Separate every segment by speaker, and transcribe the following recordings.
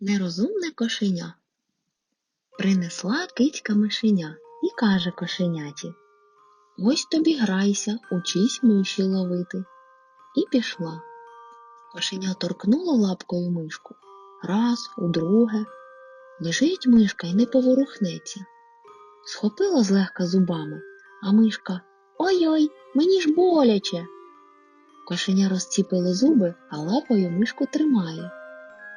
Speaker 1: Нерозумне кошеня. Принесла кицька мишеня і каже кошеняті Ось тобі грайся, учись миші ловити. І пішла. Кошеня торкнуло лапкою мишку. Раз, удруге. Лежить мишка й не поворухнеться. Схопила злегка зубами, а мишка Ой-ой, мені ж боляче. Кошеня розціпило зуби, а лапою мишку тримає.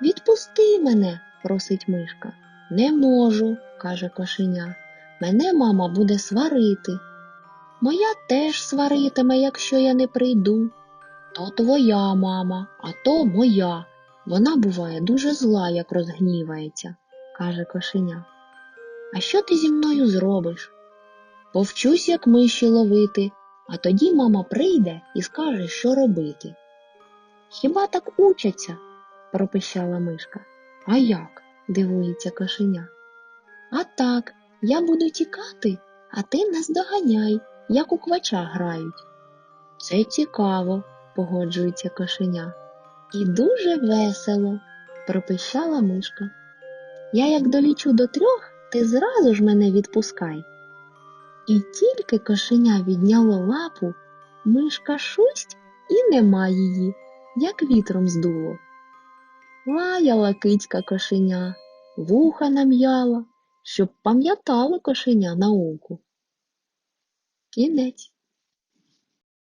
Speaker 1: Відпусти мене, просить мишка. Не можу, каже кошеня. Мене мама буде сварити. Моя теж сваритиме, якщо я не прийду. То твоя мама, а то моя. Вона буває дуже зла, як розгнівається, каже кошеня. А що ти зі мною зробиш? Повчусь, як миші ловити, а тоді мама прийде і скаже, що робити. Хіба так учаться? Пропищала мишка. А як? дивується кошеня. А так, я буду тікати, а ти нас доганяй, як у квача грають. Це цікаво, погоджується кошеня. І дуже весело, пропищала мишка. Я як долічу до трьох, ти зразу ж мене відпускай. І тільки кошеня відняло лапу, мишка шусть і нема її, як вітром здуло. Лаяла кицька кошеня, вуха нам'яла, щоб пам'ятало кошеня науку. Кінець.